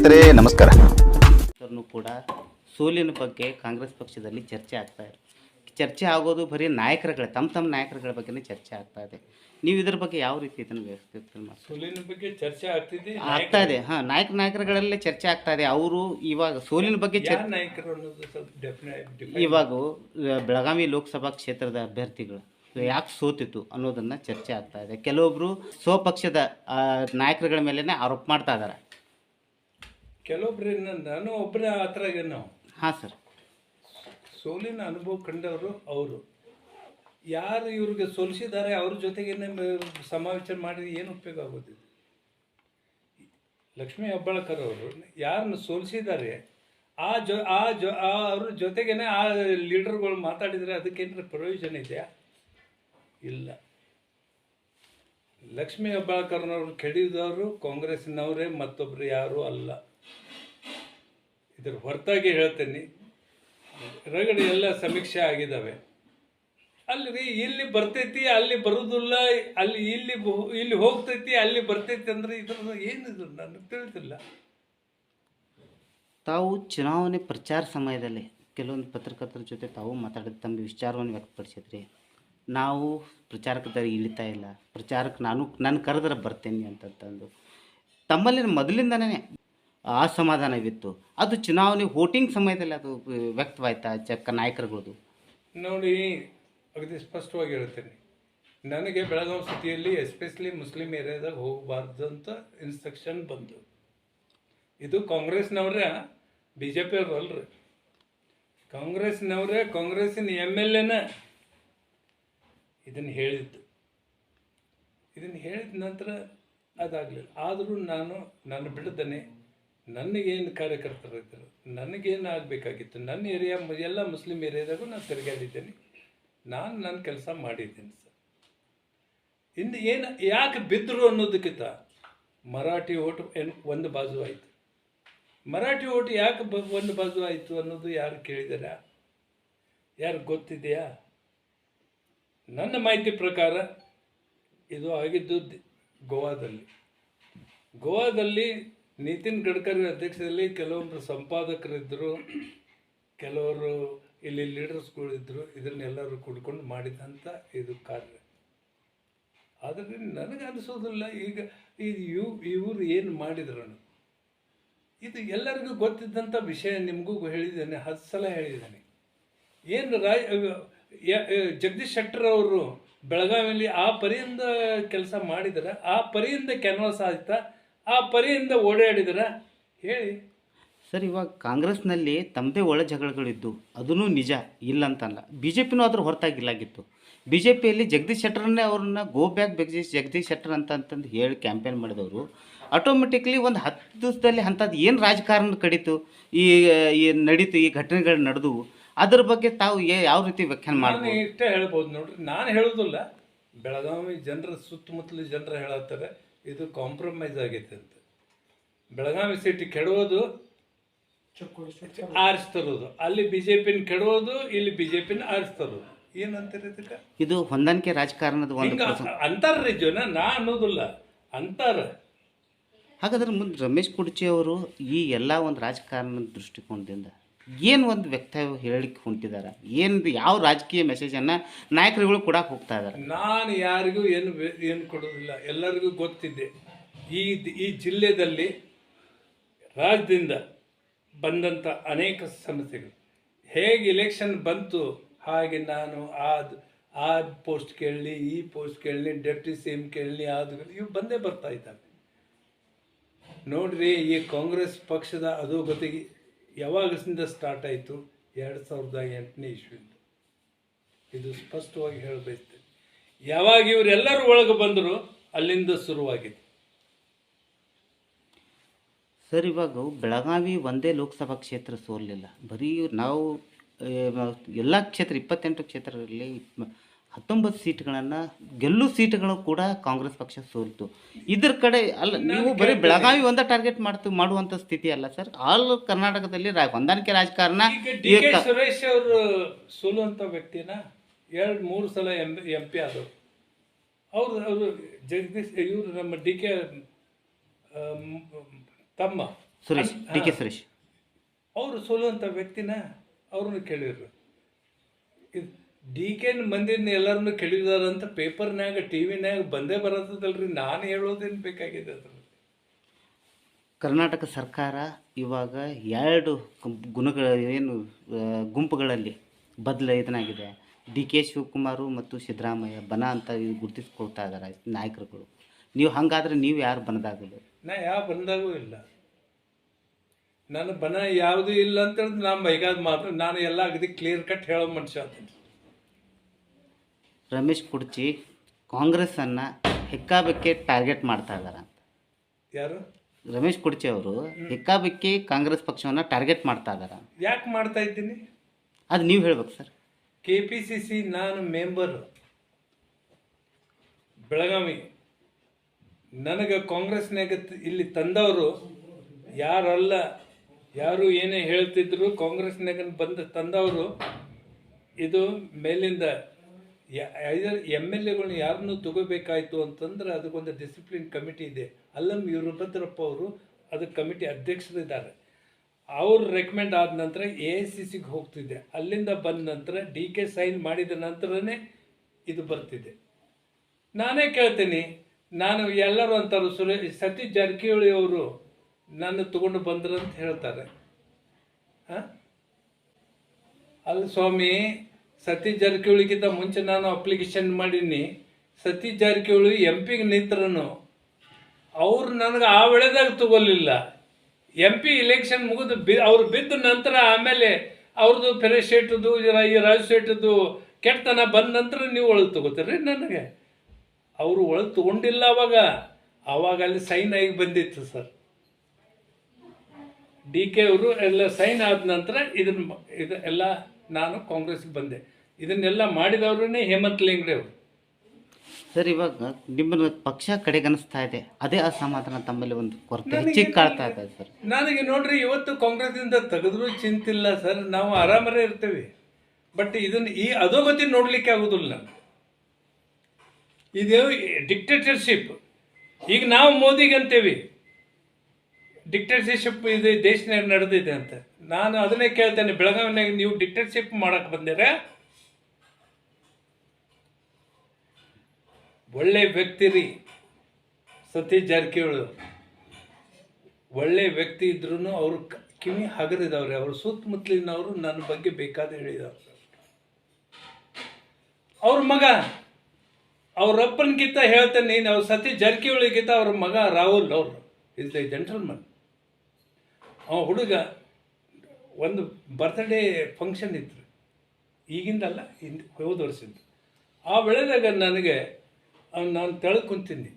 ಸ್ನೇಹಿತರೆ ನಮಸ್ಕಾರ. ಕೂಡ ಸೋಲಿನ ಬಗ್ಗೆ ಕಾಂಗ್ರೆಸ್ ಪಕ್ಷದಲ್ಲಿ ಚರ್ಚೆ ಆಗ್ತಾ ಇದೆ. ಚರ್ಚೆ ಆಗೋದು ಬರೀ ನಾಯಕರುಗಳ ತಮ್ಮ ತಮ್ಮ ನಾಯಕರುಗಳ ಬಗ್ಗೆನೇ ಚರ್ಚೆ ಆಗ್ತಾ ಇದೆ. ನೀವು ಇದ್ರ ಬಗ್ಗೆ ಯಾವ ರೀತಿ ಇದನ್ನು ಸೋಲಿನ ಬಗ್ಗೆ ಚರ್ಚೆ ಆಗ್ತಿದೆ ಆಗ್ತಾ ಇದೆ. ಹಾಂ ನಾಯಕ ನಾಯಕರುಗಳಲ್ಲೇ ಚರ್ಚೆ ಆಗ್ತಾ ಇದೆ. ಅವರು ಇವಾಗ ಸೋಲಿನ ಬಗ್ಗೆ ಯಾರ ಚರ್ಚೆ ಇವಾಗ ಬೆಳಗಾವಿ ಲೋಕಸಭಾ ಕ್ಷೇತ್ರದ ಅಭ್ಯರ್ಥಿಗಳು ಯಾಕೆ ಸೋತಿತ್ತು ಅನ್ನೋದನ್ನು ಚರ್ಚೆ ಆಗ್ತಾ ಇದೆ. ಕೆಲವೊಬ್ಬರು ಸ್ವಪಕ್ಷದ ಆ, ನಾಯಕರುಗಳ ಮೇಲೇ ಆರೋಪ ಮಾಡ್ತಾ ಇದ್ದಾರೆ ಕೆಲವೊಬ್ರು ನಾನು ಒಬ್ಬರೇ ಆ ಥರ ನಾವು. ಹಾಂ ಸರ್. ಸೋಲಿನ ಅನುಭವ ಕಂಡವರು ಅವರು. ಯಾರು ಇವ್ರಿಗೆ ಸೋಲಿಸಿದ್ದಾರೆ ಅವ್ರ ಜೊತೆಗೆ ಸಮಾಲೋಚನೆ ಮಾಡಿ ಏನು ಉಪಯೋಗ ಆಗೋದಿಲ್ಲ. ಲಕ್ಷ್ಮೀ ಹೆಬ್ಬಾಳ್ಕರ್ ಅವರು ಯಾರನ್ನು ಸೋಲಿಸಿದ್ದಾರೆ ಆ ಜೊ ಆ ಜೊ ಆ ಅವ್ರ ಜೊತೆಗೇನೆ ಆ ಲೀಡರ್ಗಳು ಮಾತಾಡಿದರೆ ಅದಕ್ಕೇನಾರ ಪ್ರಯೋಜನ ಇದೆಯಾ? ಇಲ್ಲ. ಲಕ್ಷ್ಮೀ ಹೆಬ್ಬಾಳ್ಕರ್ನವ್ರು ಕೆಡಿದವರು ಕಾಂಗ್ರೆಸ್ನವರೇ ಮತ್ತೊಬ್ಬರು ಯಾರೂ ಅಲ್ಲ. ಇದ್ರ ಹೊರತಾಗಿ ಹೇಳ್ತೇನೆ. ರಗಡೆ ಎಲ್ಲ ಸಮೀಕ್ಷೆ ಆಗಿದ್ದಾವೆ. ಅಲ್ರಿ ಇಲ್ಲಿ ಬರ್ತೈತಿ, ಅಲ್ಲಿ ಬರುದಿಲ್ಲ, ಅಲ್ಲಿ ಇಲ್ಲಿ ಇಲ್ಲಿ ಹೋಗ್ತೈತಿ, ಅಲ್ಲಿ ಬರ್ತೈತಿ ಅಂದ್ರೆ ಇದ್ರ ಏನಿದು ನನಗೆ ತಿಳಿದಿಲ್ಲ. ತಾವು ಚುನಾವಣೆ ಪ್ರಚಾರ ಸಮಯದಲ್ಲಿ ಕೆಲವೊಂದು ಪತ್ರಕರ್ತರ ಜೊತೆ ತಾವು ಮಾತಾಡಿದ ತಮ್ಮ ವಿಚಾರವನ್ನು ವ್ಯಕ್ತಪಡಿಸಿದ್ರಿ. ನಾವು ಪ್ರಚಾರಕದಾರಿ ಇಳಿತಾ ಇಲ್ಲ. ಪ್ರಚಾರಕ್ಕೆ ನಾನು ನಾನು ಕರೆದ್ರೆ ಬರ್ತೇನೆ ಅಂತಂತಂದು. ತಮ್ಮಲ್ಲಿ ಮೊದಲಿಂದನೇ ಅಸಮಾಧಾನವಿತ್ತು ಅದು ಚುನಾವಣೆ ವೋಟಿಂಗ್ ಸಮಯದಲ್ಲಿ ಅದು ವ್ಯಕ್ತವಾಯ್ತಾ ಚಕ್ಕ ನಾಯಕರುಗಳದು? ನೋಡಿ, ಅಗದಿ ಸ್ಪಷ್ಟವಾಗಿ ಹೇಳ್ತೇನೆ. ನನಗೆ ಬೆಳಗಾವಿ ಸಿಟಿಯಲ್ಲಿ ಎಸ್ಪೆಷಲಿ ಮುಸ್ಲಿಂ ಏರಿಯಾದಾಗ ಹೋಗಬಾರ್ದು ಅಂತ ಇನ್ಸ್ಟ್ರಕ್ಷನ್ ಬಂತು ಇದು ಕಾಂಗ್ರೆಸ್ನವ್ರ ಬಿ ಜೆ ಪಿ ಅವ್ರು ಅಲ್ರಿ. ಕಾಂಗ್ರೆಸ್ನವ್ರೆ, ಕಾಂಗ್ರೆಸ್ಸಿನ ಎಂ ಎಲ್ ಎನ ಇದನ್ನು ಹೇಳಿದ್ದು. ಇದನ್ನು ಹೇಳಿದ ನಂತರ ಅದಾಗಲಿಲ್ಲ. ಆದರೂ ನಾನು ನಾನು ಬಿಡದನೆ ನನಗೇನು ಕಾರ್ಯಕರ್ತರಿದ್ದರು ನನಗೇನು ಆಗಬೇಕಾಗಿತ್ತು ನನ್ನ ಏರಿಯಾ ಎಲ್ಲ ಮುಸ್ಲಿಂ ಏರಿಯಾದಾಗೂ ನಾನು ತಿರುಗಾಡಿದ್ದೇನೆ ನಾನು ನನ್ನ ಕೆಲಸ ಮಾಡಿದ್ದೇನೆ ಸರ್. ಇನ್ನು ಏನು, ಯಾಕೆ ಬಿದ್ದರು ಅನ್ನೋದಕ್ಕಿಂತ ಮರಾಠಿ ಓಟು ಏನು ಒಂದು ಬಾಜು ಆಯಿತು. ಮರಾಠಿ ಓಟು ಯಾಕೆ ಬ, ಒಂದು ಬಾಜು ಆಯಿತು ಅನ್ನೋದು ಯಾರು ಕೇಳಿದಾರ? ಯಾರು ಗೊತ್ತಿದೆಯಾ? ನನ್ನ ಮಾಹಿತಿ ಪ್ರಕಾರ ಇದು ಆಗಿದ್ದು ಗೋವಾದಲ್ಲಿ. ಗೋವಾದಲ್ಲಿ ನಿತಿನ್ ಗಡ್ಕರಿ ಅಧ್ಯಕ್ಷದಲ್ಲಿ ಕೆಲವೊಬ್ಬರು ಸಂಪಾದಕರಿದ್ದರು ಕೆಲವರು ಇಲ್ಲಿ ಲೀಡರ್ಸ್ಗಳಿದ್ದರು ಇದನ್ನೆಲ್ಲರೂ ಕೂಡ್ಕೊಂಡು ಮಾಡಿದಂಥ ಇದು ಕಾರ್ಯ. ಆದರೆ ನನಗೆ ಅನಿಸೋದಿಲ್ಲ, ಈಗ ಇದು ಇವ್, ಇವರು ಏನು ಮಾಡಿದ್ರು. ಇದು ಎಲ್ಲರಿಗೂ ಗೊತ್ತಿದ್ದಂಥ ವಿಷಯ ನಿಮಗೂ ಹೇಳಿದ್ದೇನೆ, ಹತ್ತು ಸಲ ಹೇಳಿದ್ದೇನೆ. ಏನು ರಾಯ್ ಜಗದೀಶ್ ಶೆಟ್ಟರ್ ಅವರು ಬೆಳಗಾವಿಯಲ್ಲಿ ಆ ಪರಿಯಿಂದ ಕೆಲಸ ಮಾಡಿದರೆ, ಆ ಪರಿಯಿಂದ ಕ್ಯಾನ್ವಾಸ್ ಆಯ್ತಾ? ಆ ಪರಿಯಿಂದ ಓಡಾಡಿದ್ರ ಹೇಳಿ. ಸರ್ ಇವಾಗ ಕಾಂಗ್ರೆಸ್ನಲ್ಲಿ ತಮ್ಮದೇ ಒಳ ಜಗಳಗಳಿದ್ದು ಅದೂ ನಿಜ ಇಲ್ಲ ಅಂತಲ್ಲ. ಬಿ ಜೆ ಪಿನೂ ಅದ್ರ ಹೊರತಾಗಿಲ್ಲಾಗಿತ್ತು. ಬಿ ಜೆ ಪಿಯಲ್ಲಿ ಜಗದೀಶ್ ಶೆಟ್ಟರನ್ನೇ ಅವ್ರನ್ನ ಗೋ ಬ್ಯಾಕ್ ಜಗದೀಶ್ ಜಗದೀಶ್ ಶೆಟ್ಟರ್ ಅಂತ ಅಂತಂದು ಹೇಳಿ ಕ್ಯಾಂಪೇನ್ ಮಾಡಿದವರು ಆಟೋಮೆಟಿಕ್ಲಿ ಒಂದು ಹತ್ತು ದಿವಸದಲ್ಲಿ ಅಂಥದ್ದು ಏನು ರಾಜಕಾರಣ ಕಡಿತು ಈ ನಡೀತು ಈ ಘಟನೆಗಳು ನಡೆದು ಅದ್ರ ಬಗ್ಗೆ ತಾವು ಏ- ಯಾವ ರೀತಿ ವ್ಯಾಖ್ಯಾನ ಮಾಡಿ ಇಷ್ಟೇ ಹೇಳ್ಬೋದು ನೋಡ್ರಿ. ನಾನು ಹೇಳೋದಿಲ್ಲ ಬೆಳಗಾವಿ ಜನರ ಸುತ್ತಮುತ್ತಲ ಜನರು ಹೇಳತ್ತಾರೆ ಇದು ಕಾಂಪ್ರಮೈಸ್ ಆಗೈತೆ ಅಂತ. ಬೆಳಗಾವಿ ಸಿಟಿ ಕೆಡೋದು ಆರಿಸ್ತರೋದು. ಅಲ್ಲಿ ಬಿ ಜೆ ಪಿನ ಕೆಡೋದು ಇಲ್ಲಿ ಬಿ ಜೆ ಪಿನ ಆರಿಸ್ತರೋದು ಏನಂತಾರೆ ಇದಕ್ಕೆ? ಇದು ಹೊಂದಾಣಿಕೆ ರಾಜಕಾರಣದ ಒಂದು ಅಂತಾರ್ರಿ ಜನ ನಾ ಅನ್ನೋದಿಲ್ಲ. ಅಂತಾರ. ಹಾಗಾದ್ರೆ ಮುಂದೆ ರಮೇಶ್ ಕುಡ್ಚಿ ಅವರು ಈ ಎಲ್ಲ ಒಂದು ರಾಜಕಾರಣದ ದೃಷ್ಟಿಕೋನದಿಂದ ಏನು ಒಂದು ವ್ಯಕ್ತ ಹೇಳಲಿಕ್ಕೆ ಹೊಂಟಿದ್ದಾರೆ ಏನು ಯಾವ ರಾಜಕೀಯ ಮೆಸೇಜನ್ನು ನಾಯಕರುಗಳು ಕೊಡಕ್ಕೆ ಹೋಗ್ತಾ ಇದ್ದಾರೆ ನಾನು ಯಾರಿಗೂ ಏನು ಏನು ಕೊಡೋದಿಲ್ಲ ಎಲ್ಲರಿಗೂ ಗೊತ್ತಿದೆ. ಈ ಈ ಜಿಲ್ಲೆಯಲ್ಲಿ ರಾಜ್ಯದಿಂದ ಬಂದಂಥ ಅನೇಕ ಸಮಸ್ಯೆಗಳು. ಹೇಗೆ ಇಲೆಕ್ಷನ್ ಬಂತು, ಹಾಗೆ ನಾನು ಆ ಆ ಪೋಸ್ಟ್ ಕೇಳಲಿ, ಈ ಪೋಸ್ಟ್ ಕೇಳಲಿ ಡೆಪ್ಟಿ ಸಿ ಎಂ ಕೇಳಲಿ ಅದು ಇವು ಬಂದೇ ಬರ್ತಾ ಇದ್ದಾವೆ ನೋಡ್ರಿ, ಈ ಕಾಂಗ್ರೆಸ್ ಪಕ್ಷದ ಅಧೋಗತಿಗೆ ಯಾವಾಗಿಂದ ಸ್ಟಾರ್ಟ್ ಆಯಿತು? ಎರಡು ಸಾವಿರದ ಎಂಟನೇ ಇಸ್ವಿಯಿಂದ. ಇದು ಸ್ಪಷ್ಟವಾಗಿ ಹೇಳಬೇಕು ಯಾವಾಗ ಇವರೆಲ್ಲರೂ ಒಳಗೆ ಬಂದರು, ಅಲ್ಲಿಂದ ಶುರುವಾಗಿದೆ. ಸರ್, ಇವಾಗ ಬೆಳಗಾವಿ ಒಂದೇ ಲೋಕಸಭಾ ಕ್ಷೇತ್ರ ಸೋಲಿಲ್ಲ ಬರೀ ನಾವು ಎಲ್ಲ ಕ್ಷೇತ್ರ, ಇಪ್ಪತ್ತೆಂಟು ಕ್ಷೇತ್ರದಲ್ಲಿ ಹತ್ತೊಂಬತ್ತು ಸೀಟ್ಗಳನ್ನು ಗೆಲ್ಲು ಸೀಟ್ಗಳು ಕೂಡ ಕಾಂಗ್ರೆಸ್ ಪಕ್ಷ ಸೋಲ್ತು. ಇದ್ರ ಕಡೆ ಅಲ್ಲ ನೀವು ಬರೀ ಬೆಳಗಾವಿ ಒಂದೇ ಟಾರ್ಗೆಟ್ ಮಾಡ್ತು ಮಾಡುವಂಥ ಸ್ಥಿತಿ ಅಲ್ಲ ಸರ್. ಆಲ್ ಕರ್ನಾಟಕದಲ್ಲಿ ಹೊಂದಾಣಿಕೆ ರಾಜಕಾರಣ ಸುರೇಶ್ ಅವರು ಸೋಲುವಂಥ ವ್ಯಕ್ತಿನ ಎರಡು ಮೂರು ಸಲ ಎಂ ಎಂ ಪಿ ಆದರು ಅವರು ಅವರು ಜಗದೀಶ್ ಇವರು ನಮ್ಮ ಡಿ ಕೆ ತಮ್ಮ. Suresh D K Suresh. ಅವರು ಸೋಲುವಂಥ ವ್ಯಕ್ತಿನ ಅವ್ರನ್ನ ಕೇಳಿದ್ರು. ಇದು ಡಿ ಕೆನ್ ಮಂದಿನ ಎಲ್ಲರನ್ನು ಕೇಳಿದಾರಂತ ಪೇಪರ್ನ್ಯಾಗ ಟಿ ವಿನಾಗ ಬಂದೇ ಬರತ್ತದಲ್ರಿ. ನಾನು ಹೇಳೋದೇನು ಬೇಕಾಗಿದೆ ಅದ್ರ ಕರ್ನಾಟಕ ಸರ್ಕಾರ ಇವಾಗ ಎರಡು ಗುಣಗಳ ಏನು ಆ, ಗುಂಪುಗಳಲ್ಲಿ ಬದಲ ಇದನಾಗಿದೆ. ಡಿ ಕೆ ಶಿವಕುಮಾರು ಮತ್ತು ಸಿದ್ದರಾಮಯ್ಯ ಬನ ಅಂತ ಇದು ಗುರುತಿಸ್ಕೊಳ್ತಾ ಇದ್ದಾರೆ ನಾಯಕರುಗಳು. ನೀವು ಹಂಗಾದ್ರೆ ನೀವು ಯಾರು ಬನದಾಗಲು ನಾ ಯಾವ ಬಂದಾಗೂ ಇಲ್ಲ. ನನ್ನ ಬನ ಯಾವುದೂ ಇಲ್ಲ ಅಂತ ಹೇಳಿದ್ರೆ ನಾನು ಬೈಗಾದ ಮಾತ್ರ ನಾನು ಎಲ್ಲ ಅಗದಿ ಕ್ಲಿಯರ್ ಕಟ್ ಹೇಳೋ ಮನುಷ್ಯ ಅಂತ ರಮೇಶ್ ಕುಡ್ಚಿ ಕಾಂಗ್ರೆಸ್ಸನ್ನು ಹೆಕ್ಕಾಬಿಕ್ಕೆ ಟಾರ್ಗೆಟ್ ಮಾಡ್ತಾ ಇದ್ದಾರೆ ಅಂತ. ಯಾರು? ರಮೇಶ್ ಕುಡ್ಚಿ ಅವರು ಹೆಕ್ಕಾಬೆಕ್ಕೆ ಕಾಂಗ್ರೆಸ್ ಪಕ್ಷವನ್ನು ಟಾರ್ಗೆಟ್ ಮಾಡ್ತಾ ಇದ್ದಾರೆ ಯಾಕೆ ಮಾಡ್ತಾ ಇದ್ದೀನಿ? ಅದು ನೀವು ಹೇಳ್ಬೇಕು sir. K P C C ನಾನು ಮೆಂಬರು ಬೆಳಗಾವಿ. ನನಗೆ ಕಾಂಗ್ರೆಸ್ನಾಗ ಇಲ್ಲಿ ತಂದವರು ಯಾರಲ್ಲ ಯಾರು ಏನೇ ಹೇಳ್ತಿದ್ರು ಕಾಂಗ್ರೆಸ್ನಾಗ ಬಂದ ತಂದವರು ಇದು ಮೇಲಿಂದ ಎಂ ಎಲ್ ಎಗಳನ್ನ ಯಾರನ್ನು ತಗೋಬೇಕಾಯ್ತು ಅಂತಂದ್ರೆ ಅದಕ್ಕೊಂದು ಡಿಸಿಪ್ಲಿನ್ ಕಮಿಟಿ ಇದೆ. ಅಲ್ಲಂ ವೀರಭದ್ರಪ್ಪ ಅವರು ಅದಕ್ಕೆ ಕಮಿಟಿ ಅಧ್ಯಕ್ಷರಿದ್ದಾರೆ. ಅವ್ರು ರೆಕಮೆಂಡ್ ಆದ ನಂತರ ಎ ಐ ಸಿ ಸಿಗೆ ಹೋಗ್ತಿದ್ದೆ ಅಲ್ಲಿಂದ ಬಂದ ನಂತರ ಡಿ ಕೆ ಸೈನ್ ಮಾಡಿದ ನಂತರನೇ ಇದು ಬರ್ತಿದೆ. ನಾನೇ ಕೇಳ್ತೀನಿ, ನಾನು ಎಲ್ಲರೂ ಅಂತಾರು ಸುರೇಶ್ ಸತೀಶ್ ಜಾರಕಿಹೊಳಿ ಅವರು ನನ್ನ ತಗೊಂಡು ಬಂದ್ರು ಅಂತ ಹೇಳ್ತಾರೆ. ಹಾಂ? ಅಲ್ಲ ಸ್ವಾಮಿ ಸತೀಶ್ ಜಾರಕಿಹೊಳಿಗಿಂತ ಮುಂಚೆ ನಾನು ಅಪ್ಲಿಕೇಶನ್ ಮಾಡೀನಿ. ಸತೀಶ್ ಜಾರಕಿಹೊಳಿ ಎಂ ಪಿಗೆ ನೇತ್ರನು, ಅವ್ರು ನನಗೆ ಆ ವೇಳೆದಾಗ ತಗೊಲಿಲ್ಲ. ಎಂ ಪಿ ಇಲೆಕ್ಷನ್ ಮುಗಿದು ಬಿ, ಅವ್ರು ಬಿದ್ದ ನಂತರ ಆಮೇಲೆ ಅವ್ರದ್ದು ಫೆರೆ ಶೇಟದು ಈ ರಾಜು ಶೇಟದು ಕೆಟ್ಟತನ ಬಂದ ನಂತರ ನೀವು ಒಳಗೆ ತಗೋತೀರಿ ನನಗೆ. ಅವರು ಒಳಗೆ ತಗೊಂಡಿಲ್ಲ ಅವಾಗ. ಅವಾಗ ಅಲ್ಲಿ ಸೈನ್ ಆಗಿ ಬಂದಿತ್ತು ಸರ್. ಡಿ ಕೆ ಅವರು ಎಲ್ಲ ಸೈನ್ ಆದ ನಂತರ ಇದನ್ನ ಇದು ಎಲ್ಲ ನಾನು ಕಾಂಗ್ರೆಸ್ಗೆ ಬಂದೆ. ಇದನ್ನೆಲ್ಲ ಮಾಡಿದವ್ರೇ ಹೇಮಂತ್ ಲಿಂಗ್ಡೆ ಅವರು. ಸರ್ ಇವಾಗ ನಿಮ್ಮನ್ನು ಪಕ್ಷ ಕಡೆಗಣಿಸ್ತಾ ಇದೆ. ಅದೇ ಅಸಮಾಧಾನ ತಮ್ಮಲ್ಲಿ ಒಂದು ಕೊರತೆ ಹೆಚ್ಚಿಗೆ ಕಾಡ್ತಾ ಇದೆ ಸರ್. ನನಗೆ ನೋಡ್ರಿ ಇವತ್ತು ಕಾಂಗ್ರೆಸ್ನಿಂದ ತೆಗೆದ್ರೂ ಚಿಂತಿಲ್ಲ ಸರ್. ನಾವು ಆರಾಮರೇ ಇರ್ತೇವೆ. ಬಟ್ ಇದನ್ನ ಈ ಅಧೋಗತಿ ನೋಡ್ಲಿಕ್ಕೆ ಆಗೋದಿಲ್ಲ ನಾನು ಇದು ಡಿಕ್ಟೇಟರ್ಶಿಪ್ ಈಗ ನಾವು ಮೋದಿಗೆ ಅಂತೇವಿ ಡಿಕ್ಟೇಟರ್ಶಿಪ್ ಇದು ದೇಶನಾಗ ನಡೆದಿದೆ ಅಂತ. ನಾನು ಅದನ್ನೇ ಕೇಳ್ತೇನೆ ಬೆಳಗಾವಿನಾಗ ನೀವು ಡಿಕ್ಟೇಟರ್ಶಿಪ್ ಮಾಡಕ್ ಬಂದಿರ? ಒಳ್ಳೆ ವ್ಯಕ್ತಿ ರೀ, ಸತೀಶ್ ಜಾರಕಿಹೊಳಿ. ಒಳ್ಳೆ ವ್ಯಕ್ತಿ ಇದ್ರೂ ಅವರು ಕಿವಿ ಹಗರಿದವ್ರೆ. ಅವ್ರ ಸುತ್ತಮುತ್ತಲಿನವರು ನನ್ನ ಬಗ್ಗೆ ಬೇಕಾದ ಹೇಳಿದವ್ರು. ಅವ್ರ ಮಗ ಅವ್ರಪ್ಪನಿಗಿಂತ ಹೇಳ್ತೇನೆ ನಾವು ಸತೀಶ್ ಜಾರಕಿಹೊಳಿಗಿಂತ ಅವ್ರ ಮಗ ರಾಹುಲ್ ಅವರು. ಇಸ್ ದ ಜೆಂಟಲ್ಮನ್ ಅವ ಹುಡುಗ ಒಂದು ಬರ್ತ್ಡೇ ಫಂಕ್ಷನ್ ಇತ್ತು. ಈಗಿಂದಲ್ಲ ಹಿಂದೆ ಹೋದ ವರ್ಷದ್ದು. ಆ ವೇಳೆದಾಗ ನನಗೆ ಅವ್ನು ನಾನು ತೆಳಗೆ ಕುಂತೀನಿ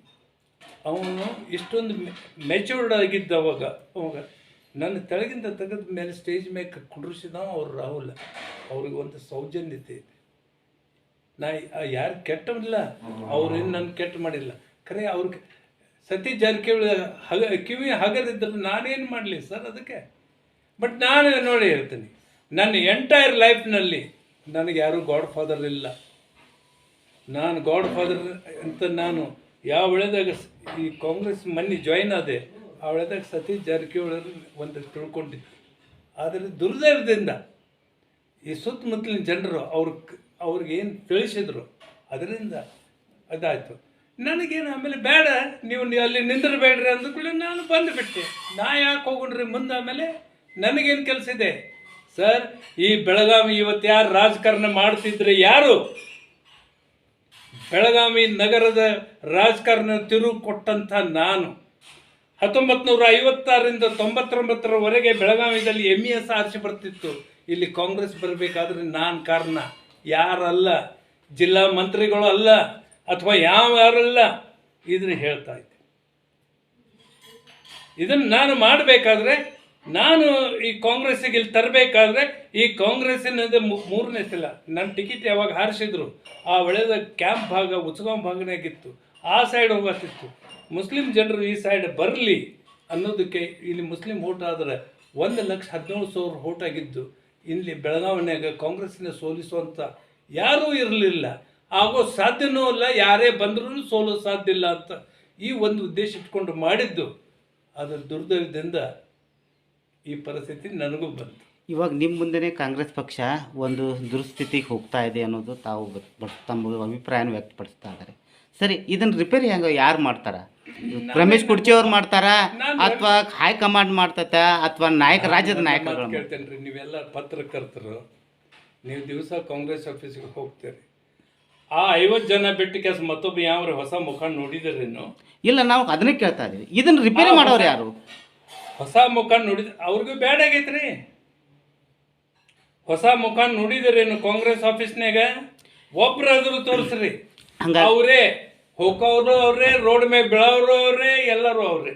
ಅವನು ಇಷ್ಟೊಂದು ಮೆಚೂರ್ಡ್ ಆಗಿದ್ದ ಅವಾಗ ಅವಾಗ ನನ್ನ ತೆಳಗಿಂದ ತೆಗೆದ ಮೇಲೆ ಸ್ಟೇಜ್ ಮೇಲೆ ಕುಂಡ್ರಿಸಿದ ಅವ್ರು ರಾಹುಲ್. ಅವ್ರಿಗೆ ಒಂದು ಸೌಜನ್ಯತೆ. ಇದೆ ನಾ ಯಾರು ಕೆಟ್ಟವಿಲ್ಲ ಅವ್ರೇನು ನನ್ನ ಕೆಟ್ಟ ಮಾಡಿಲ್ಲ. ಖರೆ ಅವ್ರಿಗೆ ಸತೀಶ್ ಜಾರಕಿಹೊಳಿ ಹಗ, ಕಿವಿ ಹಗದಿದ್ದರೆ ನಾನೇನು ಮಾಡಲಿ ಸರ್ ಅದಕ್ಕೆ? ಬಟ್ ನಾನು ನೋಡಿ ಹೇಳ್ತೀನಿ. ನನ್ನ ಎಂಟೈರ್ ಲೈಫ್ನಲ್ಲಿ ನನಗೆ ಯಾರೂ ಗಾಡ್ ಫಾದರ್ ಇಲ್ಲ. ನಾನು ಗಾಡ್ ಫಾದರ್ ಅಂತ ನಾನು ಯಾವ ಸ್- ಈ ಕಾಂಗ್ರೆಸ್ ಮನ್ನಿ ಜಾಯಿನ್ ಆದೆ, ಆ ವೇಳೆದಾಗ ಸತೀಶ್ ಜಾರಕಿಹೊಳಿ ಒಂದು ತಿಳ್ಕೊಂಡಿದ್ದು ಆದರೆ ದುರ್ದೈವದಿಂದ ಈ ಸುತ್ತಮುತ್ತಲಿನ ಜನರು ಅವ್ರ ಅವ್ರಿಗೆ ಏನು ತಿಳಿಸಿದ್ರು. ಅದರಿಂದ ಅದಾಯಿತು. ನನಗೇನು ಆಮೇಲೆ ಬೇಡ, ನೀವು ಅಲ್ಲಿ ನಿಂದಿರಬೇಡ್ರಿ ಕೂಡ ನಾನು ಬಂದುಬಿಟ್ಟೆ. ನಾ ಯಾಕೆ ಹೋಗ್ರಿ ಮುಂದೆ ಆಮೇಲೆ ನನಗೇನು ಕೆಲಸ ಇದೆ? ಸರ್, ಈ ಬೆಳಗಾವಿ ಇವತ್ತು ಯಾರು ರಾಜಕಾರಣ ಮಾಡ್ತಿದ್ರೆ ಯಾರು? ಬೆಳಗಾವಿ ನಗರದ ರಾಜಕಾರಣ ತಿರುವು ಕೊಟ್ಟಂಥ ನಾನು. ಹತ್ತೊಂಬತ್ತು ನೂರ ಐವತ್ತಾರರಿಂದ ತೊಂಬತ್ತೊಂಬತ್ತರವರೆಗೆ ಬೆಳಗಾವಿಯಲ್ಲಿ ಎಂ ಎಸ್ ಆರ್ಸಿ ಬರ್ತಿತ್ತು. ಇಲ್ಲಿ ಕಾಂಗ್ರೆಸ್ ಬರಬೇಕಾದ್ರೆ ನಾನು ಕಾರಣ. ಯಾರಲ್ಲ? ಜಿಲ್ಲಾ ಮಂತ್ರಿಗಳು ಅಲ್ಲ ಅಥವಾ ಯಾವ ಯಾರಲ್ಲ ಇದನ್ನ ಹೇಳ್ತಾ ಇದ್ದೆ. ಇದನ್ನು ನಾನು ಮಾಡಬೇಕಾದ್ರೆ, ನಾನು ಈ ಕಾಂಗ್ರೆಸ್ಸಿಗೆ ಇಲ್ಲಿ ತರಬೇಕಾದ್ರೆ, ಈ ಕಾಂಗ್ರೆಸ್ಸಿನದು ಮೂರನೇ ಸಲ ನನ್ನ ಟಿಕೆಟ್ ಯಾವಾಗ ಹಾರಿಸಿದ್ರು, ಆ ವೇಳೆದ ಕ್ಯಾಂಪ್ ಭಾಗ, ಉತ್ಸವ ಭಾಗನಾಗಿತ್ತು, ಆ ಸೈಡ್ ಹೋಗತ್ತಿತ್ತು. ಮುಸ್ಲಿಂ ಜನರು ಈ ಸೈಡ್ ಬರಲಿ ಅನ್ನೋದಕ್ಕೆ ಇಲ್ಲಿ ಮುಸ್ಲಿಂ ಓಟ್ ಆದರೆ ಒಂದು ಲಕ್ಷ ಹದಿನೇಳು ಸಾವಿರ ಓಟ್ ಆಗಿದ್ದು, ಇಲ್ಲಿ ಬೆಳಗಾವಣೆಯಾಗ ಕಾಂಗ್ರೆಸ್ಸಿನ ಸೋಲಿಸುವಂಥ ಯಾರೂ ಇರಲಿಲ್ಲ. ಆಗೋ ಸಾಧ್ಯನೂ ಅಲ್ಲ ಯಾರೇ ಬಂದರೂ ಸೋಲೋ ಸಾಧ್ಯ ಇಲ್ಲ ಅಂತ ಈ ಒಂದು ಉದ್ದೇಶ ಇಟ್ಕೊಂಡು ಮಾಡಿದ್ದು. ಅದರ ದುರ್ದೈವದಿಂದ ಈ ಪರಿಸ್ಥಿತಿ ನನಗೂ ಬಂತು. ಇವಾಗ ನಿಮ್ಮ ಮುಂದೆನೇ ಕಾಂಗ್ರೆಸ್ ಪಕ್ಷ ಒಂದು ದುರ್ಸ್ಥಿತಿಗೆ ಹೋಗ್ತಾ ಇದೆ ಅನ್ನೋದು ತಾವು ತಮ್ಮ ಅಭಿಪ್ರಾಯನ ವ್ಯಕ್ತಪಡಿಸ್ತಾ ಇದ್ದಾರೆ. ಸರಿ ಇದನ್ನು ರಿಪೇರಿ ಹೆಂಗ ಯಾರು ಮಾಡ್ತಾರ? ರಮೇಶ್ ಕುರ್ಚಿ ಅವ್ರು ಮಾಡ್ತಾರ? ಅಥವಾ ಹೈಕಮಾಂಡ್ ಮಾಡ್ತತ? ಅಥವಾ ನಾಯಕ ರಾಜ್ಯದ ನಾಯಕರು? ಕೇಳ್ತೇನೆ ರೀ ನೀವೆಲ್ಲ ಪತ್ರಕರ್ತರು. ನೀವು ದಿವಸ ಕಾಂಗ್ರೆಸ್ ಆಫೀಸಿಗೆ ಹೋಗ್ತೀರಿ. ಆ ಐವತ್ತು ಜನ ಬಿಟ್ಟು ಕೆಲಸ ಮತ್ತೊಬ್ಬ ಯಾವ ಹೊಸ ಮುಖ ನೋಡಿದ್ರೇನು? ಇಲ್ಲ ನಾವು ಅದನ್ನೇ ಕೇಳ್ತಾ ಇದೀವಿ ಇದನ್ನ ರಿಪೇರಿ ಮಾಡೋರು ಯಾರು? ಹೊಸ ಮುಖ ನೋಡಿದ ಅವ್ರಿಗೂ ಬ್ಯಾಡ್ ಆಗೈತ್ರಿ. ಹೊಸ ಮುಖ ನೋಡಿದ್ರೇನು ಕಾಂಗ್ರೆಸ್ ಆಫೀಸ್ನಾಗ ಒಬ್ರಾದ್ರು ತೋರಿಸ್ರಿ. ಹಂಗ ಅವರೇ ಹೋಗೋರು ಅವ್ರೆ ರೋಡ್ ಮೇಲೆ ಬೀಳೋರು ಅವ್ರೆ ಎಲ್ಲರೂ ಅವ್ರೇ.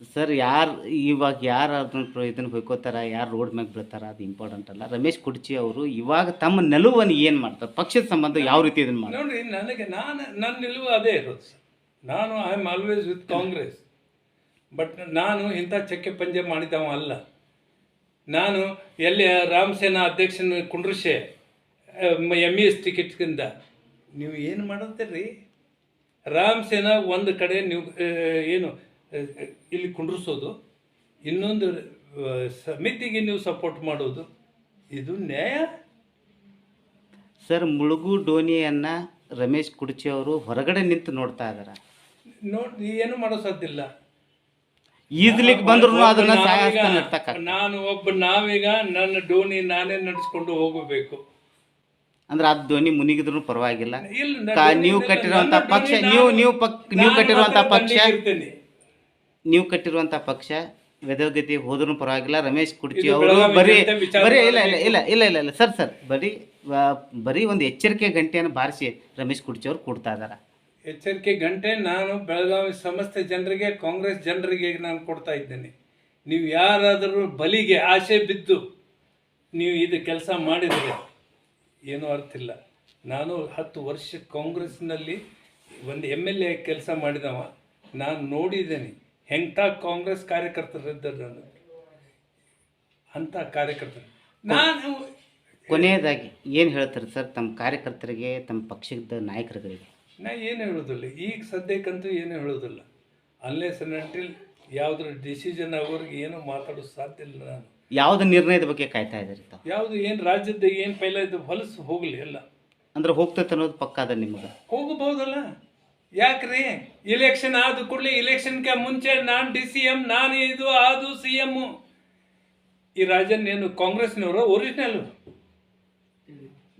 ಸರ್, ಯಾರು ಇವಾಗ ಯಾರು ಅದನ್ನ ಇದನ್ನು ಹೊಯ್ಕೋತಾರ, ಯಾರು ರೋಡ್ ಮ್ಯಾಗ ಬೀಳ್ತಾರ ಅದು ಇಂಪಾರ್ಟೆಂಟ್ ಅಲ್ಲ. ರಮೇಶ್ ಕುಡ್ಚಿ ಅವರು ಇವಾಗ ತಮ್ಮ ನೆಲುವನ್ನು ಏನು ಮಾಡ್ತಾರೆ? ಪಕ್ಷದ ಸಂಬಂಧ ಯಾವ ರೀತಿ ಇದನ್ನು ಮಾಡ್ತಾರೆ? ನೋಡ್ರಿ ನನಗೆ ನಾನು ನನ್ನ ನಿಲುವು ಅದೇ ಇರೋದು ಸರ್. ನಾನು I am always with Congress but ನಾನು ಇಂಥ ಚಕ್ಕೆ ಪಂಜೆ ಮಾಡಿದವ ಅಲ್ಲ. ನಾನು ಎಲ್ಲಿ ರಾಮಸೇನಾ ಅಧ್ಯಕ್ಷನ ಕುಂಡ್ರಿಸೆ ಎಂ ಎಸ್ ಟಿಕೆಟ್ಗಿಂದ ನೀವು ಏನು ಮಾಡುತ್ತೀರಿ? ರಾಮ್ ಸೇನಾ ಒಂದು ಕಡೆ ನೀವು ಏನು ಇಲ್ಲಿ ಕುಂಡ್ರಿಸೋದು. ಇನ್ನೊಂದು ಸಮಿತಿಗೆ ನೀವು ಸಪೋರ್ಟ್ ಮಾಡೋದು. ಇದು ನ್ಯಾಯ? ಸರ್ ಮುಳುಗು ಡೋನಿಯನ್ನ ರಮೇಶ್ ಕುಡ್ಚಿ ಅವರು ಹೊರಗಡೆ ನಿಂತು ನೋಡ್ತಾ ಇದ್ದಾರೆ ನೋಡಿ ಏನು ಮಾಡೋ ಸಾಧ್ಯ ಇಲ್ಲ. ಈಜ್ಲಿಕ್ಕೆ ಬಂದ್ರು ಅದನ್ನ ನಾನು ಒಬ್ಬ ನಾವೀಗ ನನ್ನ ಡೋನಿ ನಾನೇ ನಡೆಸ್ಕೊಂಡು ಹೋಗಬೇಕು. ಅಂದ್ರೆ ಅದು ಧ್ವನಿ ಮುನಿಗಿದ್ರು ಪರವಾಗಿಲ್ಲ. ನೀವು ಕಟ್ಟಿರುವಂತ ಪಕ್ಷ ನೀವು ನೀವು ಪಕ್ ನೀವು ಕಟ್ಟಿರುವಂತ ಪಕ್ಷ. ನೀವು ಕಟ್ಟಿರುವಂತ ಪಕ್ಷ ವೆದಗತಿ ಹೋದ್ರೂ ಪರವಾಗಿಲ್ಲ. ರಮೇಶ್ ಕುಡ್ಚಿ ಅವರು ಬರೀ ಬರೀ ಇಲ್ಲ ಇಲ್ಲ ಇಲ್ಲ ಇಲ್ಲ ಇಲ್ಲ ಇಲ್ಲ. ಸರ್ ಸರ್ ಬರೀ ಬರೀ ಒಂದು ಎಚ್ಚರಿಕೆ ಗಂಟೆಯನ್ನು ಬಾರಿಸಿ ರಮೇಶ್ ಕುಡ್ಚಿ ಅವರು ಕೊಡ್ತಾ ಇದಾರ. ಎಚ್ಚರಿಕೆ ಗಂಟೆ ನಾನು ಬೆಳಗಾವಿ ಸಮಸ್ತ ಜನರಿಗೆ ಕಾಂಗ್ರೆಸ್ ಜನರಿಗೆ ನಾನು ಕೊಡ್ತಾ ಇದ್ದೇನೆ. ನೀವು ಯಾರಾದರೂ ಬಲಿಗೆ ಆಸೆ ಬಿದ್ದು ನೀವು ಇದು ಕೆಲಸ ಮಾಡಿದರೆ ಏನೂ ಅರ್ಥ ಇಲ್ಲ. ನಾನು ಹತ್ತು ವರ್ಷ ಕಾಂಗ್ರೆಸ್ನಲ್ಲಿ ಒಂದು ಎಂ ಎಲ್ ಎ ಕೆಲಸ ಮಾಡಿದವ. ನಾನು ನೋಡಿದ್ದೇನೆ. ಹೆಂಥ ಕಾಂಗ್ರೆಸ್ ಕಾರ್ಯಕರ್ತರಿದ್ದರು ನಾನು ಅಂಥ ಕಾರ್ಯಕರ್ತರು. ನಾನು ಕೊನೆಯದಾಗಿ ಏನು ಹೇಳ್ತಾರೆ ಸರ್ ತಮ್ಮ ಕಾರ್ಯಕರ್ತರಿಗೆ ತಮ್ಮ ಪಕ್ಷದ ನಾಯಕರುಗಳಿಗೆ? ನಾ ಏನು ಹೇಳೋದಿಲ್ಲ. ಈಗ ಸದ್ಯಕ್ಕಂತೂ ಏನು ಹೇಳೋದಿಲ್ಲ. ಅನ್ಲೆಸ್ ಅಂಟಿಲ್ ಯಾವುದ್ರ ಡಿಸಿಷನ್ ಆಗೋರಿಗೆ ಏನು ಮಾತಾಡೋದು ಸಾಧ್ಯ ಇಲ್ಲ ನಾನು. ಯಾವ್ದು ನಿರ್ಣಯದ ಬಗ್ಗೆ ಕಾಯ್ತಾ ಇದ್ದಾರೆ ತಾವು? ಯಾವುದು ಏನು ರಾಜ್ಯದ ಏನು ಪೈಲ ಇದು ಹೊಲಸು ಹೋಗಲಿ ಎಲ್ಲ. ಅಂದ್ರೆ ಹೋಗ್ತೈತೆ ಅನ್ನೋದು ಪಕ್ಕ ಅದ ನಿಮ್ಗೆ? ಹೋಗಬಹುದಲ್ಲ. ಯಾಕ್ರಿ? ಇಲೆಕ್ಷನ್ ಆದ ಕೂಡಲೇ ಇಲೆಕ್ಷನ್ಗೆ ಮುಂಚೆ ನಾನು ಡಿ ಸಿ ಎಂ ನಾನು ಇದು, ಅದು ಸಿ ಎಮ್ಮು ಈ ರಾಜನ್ ಏನು ಕಾಂಗ್ರೆಸ್ನವರು ಒರಿಜಿನಲ್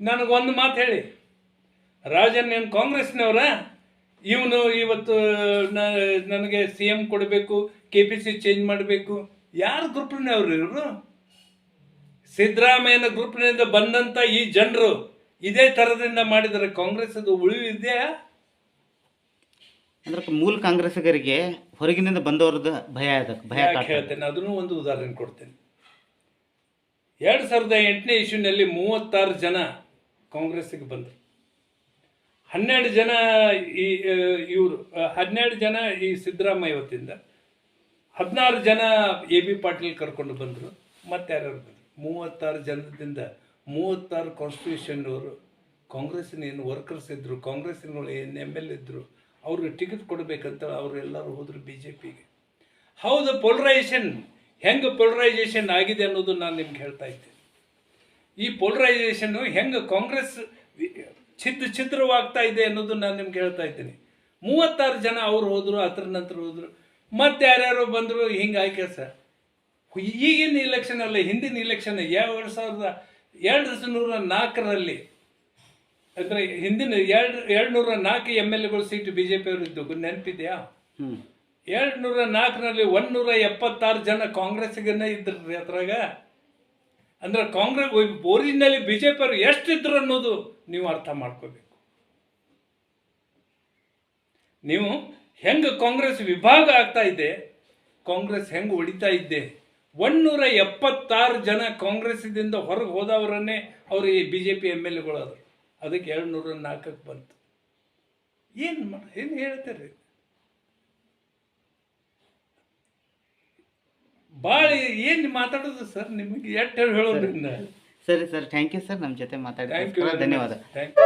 ನನಗೊಂದು ಮಾತು ಹೇಳಿ. ರಾಜನ್ ಏನು ಕಾಂಗ್ರೆಸ್ನವರ? ಇವನು ಇವತ್ತು ನನಗೆ ಸಿ ಎಂ ಕೊಡಬೇಕು ಕೆ ಪಿ ಸಿ ಚೇಂಜ್ ಮಾಡಬೇಕು. ಯಾರು ಗ್ರೂಪ್ನವ್ರು ಇವರು? ಸಿದ್ದರಾಮಯ್ಯನ ಗ್ರೂಪ್ನಿಂದ ಬಂದಂಥ ಈ ಜನರು, ಇದೇ ಥರದಿಂದ ಮಾಡಿದರೆ ಕಾಂಗ್ರೆಸ್ ಅದು ಉಳಿವು ಇದೆಯಾ? ಅಂದ್ರೆ ಮೂಲ ಕಾಂಗ್ರೆಸ್ಗರಿಗೆ ಹೊರಗಿನಿಂದ ಬಂದವರದ ಭಯ ಅದಕ್ಕೆ ಭಯ ಯಾಕೆ ಹೇಳ್ತೇನೆ? ಅದನ್ನು ಒಂದು ಉದಾಹರಣೆ ಕೊಡ್ತೇನೆ. ಎರಡು ಸಾವಿರದ ಎಂಟನೇ ಇಶ್ಯೂನಲ್ಲಿ ಮೂವತ್ತಾರು ಜನ ಕಾಂಗ್ರೆಸ್ಸಿಗೆ ಬಂದರು. ಹನ್ನೆರಡು ಜನ ಈ ಇವರು ಹನ್ನೆರಡು ಜನ ಈ ಸಿದ್ದರಾಮಯ್ಯ ವತಿಯಿಂದ ಹದಿನಾರು ಜನ ಎ ಬಿ ಪಾಟೀಲ್ ಕರ್ಕೊಂಡು ಬಂದರು ಮತ್ತೆ ಯಾರ್ಯಾರು ಬಂದರು. ಮೂವತ್ತಾರು ಜನದಿಂದ ಮೂವತ್ತಾರು ಕಾನ್ಸ್ಟಿಟ್ಯೂಷನ್ ಅವರು ಕಾಂಗ್ರೆಸ್ಸಿನ ಏನು ವರ್ಕರ್ಸ್ ಇದ್ದರು ಕಾಂಗ್ರೆಸ್ಸಿನ ಏನು ಎಂ ಎಲ್ ಇದ್ದರು ಅವ್ರಿಗೆ ಟಿಕೆಟ್ ಕೊಡಬೇಕಂತ ಅವರು ಎಲ್ಲರೂ ಹೋದರು ಬಿ ಜೆ ಪಿಗೆ ಹೌದು ಪೊಲರೈಸೇಷನ್ ಹೆಂಗೆ ಪೊಲರೈಸೇಷನ್ ಆಗಿದೆ ಅನ್ನೋದು ನಾನು ನಿಮ್ಗೆ ಹೇಳ್ತಾ ಇದ್ದೇನೆ ಈ ಪೋಲರೈಸೇಷನ್ನು ಹೆಂಗೆ ಕಾಂಗ್ರೆಸ್ ಛಿದ್ರ ಛಿದ್ರವಾಗ್ತಾ ಇದೆ ಅನ್ನೋದು ನಾನು ನಿಮ್ಗೆ ಹೇಳ್ತಾ ಇದ್ದೀನಿ. ಮೂವತ್ತಾರು ಜನ ಅವ್ರು ಹೋದರು, ಅದ್ರ ನಂತರ ಹೋದರು. ಮತ್ತೆ ಯಾರ್ಯಾರು ಬಂದರು, ಹಿಂಗೆ ಆಯ್ಕೆ ಸರ್. ಈಗಿನ ಇಲೆಕ್ಷನ್ ಅಲ್ಲ, ಹಿಂದಿನ ಇಲೆಕ್ಷನ್ ಎರಡು ಸಾವಿರದ ಎರಡು ನೂರ ನಾಲ್ಕರಲ್ಲಿ ಅಂದರೆ ಹಿಂದಿನ ಎರಡು ಎರಡು ನೂರ ನಾಲ್ಕು ಎಂ ಎಲ್ ಎಗಳು ಸೀಟು ಬಿ ಜೆ ಪಿಯವರು ಇದ್ದು ನೆನಪಿದೆಯಾ? ಎರಡು ನೂರ ನಾಲ್ಕರಲ್ಲಿ ಒಂದೂರ ಎಪ್ಪತ್ತಾರು ಜನ ಕಾಂಗ್ರೆಸ್ಗೆನೇ ಇದ್ರು ರೀ ಅದ್ರಾಗ. ಅಂದ್ರೆ ಕಾಂಗ್ರೆಸ್ ಒರಿಜಿನಲಿ ಬಿ ಜೆ ಪಿಯವರು ಎಷ್ಟಿದ್ರು ಅನ್ನೋದು ನೀವು ಅರ್ಥ ಮಾಡ್ಕೋಬೇಕು. ನೀವು ಹೆಂಗೆ ಕಾಂಗ್ರೆಸ್ ವಿಭಾಗ ಆಗ್ತಾ ಇದೆ ಕಾಂಗ್ರೆಸ್ ಹೆಂಗೆ ಹೊಡಿತಾ ಇದ್ದೆ ಒಂದೂರ ಎಪ್ಪತ್ತಾರು ಜನ ಕಾಂಗ್ರೆಸ್ದಿಂದ ಹೊರಗೆ ಹೋದವರನ್ನೇ ಅವರು ಈ B J P M L ಎಗಳಾದರು. ಅದಕ್ಕೆ ಎರಡು ನೂರ ನಾಲ್ಕಕ್ಕೆ ಬಂತು. ಏನು ಏನು ಹೇಳ್ತಾರೆ? ಭಾಳ ಏನು ಮಾತಾಡೋದು ಸರ್ ನಿಮಗೆ? ಎಷ್ಟು ಹೇಳೋದ್ರಿಂದ? ಸರಿ ಸರ್ ಥ್ಯಾಂಕ್ ಯು ಸರ್ ನಮ್ಮ ಜೊತೆ ಮಾತಾಡಿ. ಧನ್ಯವಾದ. Thank you